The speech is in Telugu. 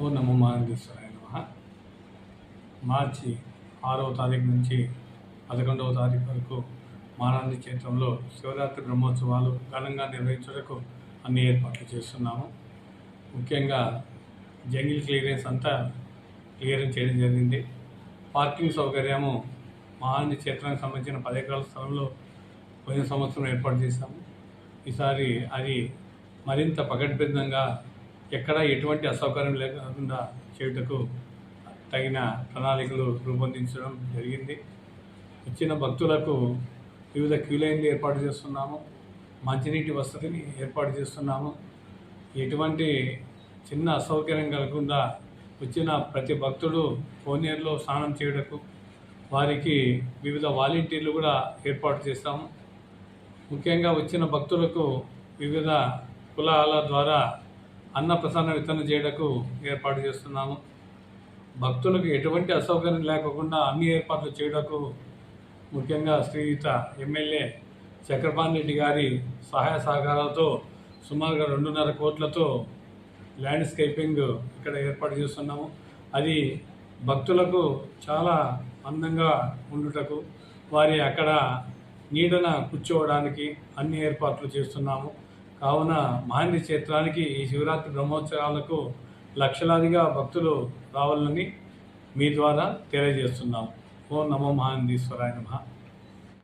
ఓ నమో మహానందీశ్వరాయ నమ. మార్చి ఆరవ తారీఖు నుంచి పదకొండవ తారీఖు వరకు మానంది క్షేత్రంలో శివరాత్రి బ్రహ్మోత్సవాలు ఘనంగా నిర్వహించుటకు అన్ని ఏర్పాట్లు చేస్తున్నాము. ముఖ్యంగా జంగిల్ క్లియరెన్స్ అంతా క్లియరెన్స్ చేయడం జరిగింది. పార్కింగ్ సౌకర్యము మహానంది క్షేత్రానికి సంబంధించిన పది ఎకరాల స్థలంలో పోయిన సంవత్సరం ఏర్పాటు చేశాము. ఈసారి అది మరింత పకడ్బందంగా ఎక్కడ ఎటువంటి అసౌకర్యం లేకుండా చేయుటకు తగిన ప్రణాళికలు రూపొందించడం జరిగింది. వచ్చిన భక్తులకు వివిధ క్యూ లైన్లు ఏర్పాటు చేస్తున్నాము. మంచినీటి వసతిని ఏర్పాటు చేస్తున్నాము. ఎటువంటి చిన్న అసౌకర్యం కలగకుండా వచ్చిన ప్రతి భక్తుడు కోనేరులో స్నానం చేయుటకు వారికి వివిధ వాలంటీర్లు కూడా ఏర్పాటు చేస్తాము. ముఖ్యంగా వచ్చిన భక్తులకు వివిధ కులాల ద్వారా అన్న ప్రసాదం వితరణ ఏర్పాటు చేస్తున్నాము. భక్తులకు ఎటువంటి అసౌకర్యం లేకుండా అన్ని ఏర్పాట్లు చేయడకు ముఖ్యంగా శ్రీయుత ఎమ్మెల్యే చక్రపాణి రెడ్డి గారి సహాయ సహకారాలతో సుమారుగా రెండున్నర కోట్లతో ల్యాండ్స్కేపింగ్ ఇక్కడ ఏర్పాటు చేస్తున్నాము. అది భక్తులకు చాలా అందంగా ఉండుటకు వారి అక్కడ నీడన కూర్చోవడానికి అన్ని ఏర్పాట్లు చేస్తున్నాము. కావున మహాంది క్షేత్రానికి ఈ శివరాత్రి బ్రహ్మోత్సవాలకు లక్షలాదిగా భక్తులు రావాలని మీ ద్వారా తెలియజేస్తున్నాం. ఓం నమో మహానందీశ్వరాయ నమ.